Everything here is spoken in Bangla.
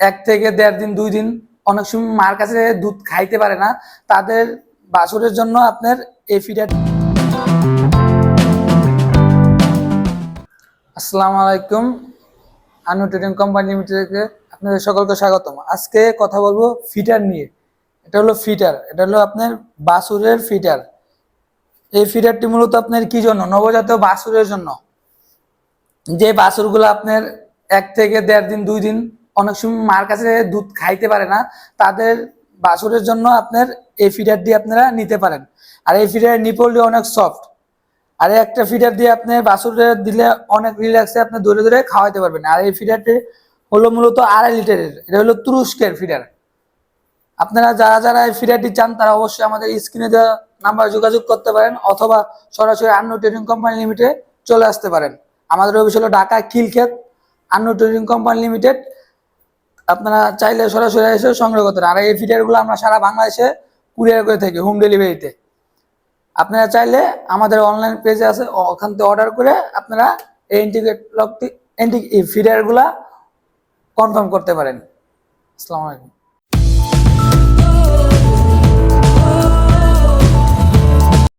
এক থেকে দেড় দিন, দুই দিন, অনেক সময় মার কাছে দুধ খাইতে পারে না, তাদের বাছুরের জন্য আপনার এই ফিডার আসসালামু আলাইকুম, আনু ট্রেডিং কোম্পানি লিমিটেডকে আপনাদের সকলকে স্বাগতম। আজকে কথা বলব ফিটার নিয়ে। এটা হলো ফিটার, এটা হলো আপনার বাছুরের ফিটার। এই ফিটারটি মূলত আপনার কি জন্য? নবজাত বাছুরের জন্য। যে বাছুরগুলো আপনার এক থেকে দেড় দিন, দুই দিন অনেক সময় মার কাছে দুধ খাইতে পারে না, তাদের বাছুরের জন্য আপনার এই ফিডারটি আপনারা নিতে পারেন। আর এই ফিডারের নিপলটি অনেক সফট আর একটা ফিডার দিয়ে আপনি বাছুরে দিলে অনেক রিল্যাক্সে আপনি ধরে ধরে খাওয়াইতে পারবেন। আর এই ফিডারটি হলো মূলত আড়াই লিটারের, এটা হলো তুরস্কের ফিডার আপনারা যারা যারা এই ফিডারটি চান, তারা অবশ্যই আমাদের স্ক্রিনে দেওয়া নাম্বার যোগাযোগ করতে পারেন, অথবা সরাসরি আন্ন ট্রেডিং কোম্পানি লিমিটেড চলে আসতে পারেন। আমাদের হলো ঢাকা খিলক্ষেত আন্ন ট্রেডিং কোম্পানি লিমিটেড আপনারা চাইলে সরাসরি এসে সংগ্রহ করতে আর এই ফিডারগুলো আমরা সারা বাংলাদেশে কুরিয়ার করে থাকি হোম ডেলিভারিতে আপনারা চাইলে আমাদের অনলাইন পেজে আছে ওখান থেকে অর্ডার করে আপনারা এই ইন্টিগ্রেট লকটি ফিডারগুলা কনফার্ম করতে পারেন। আসসালামু আলাইকুম।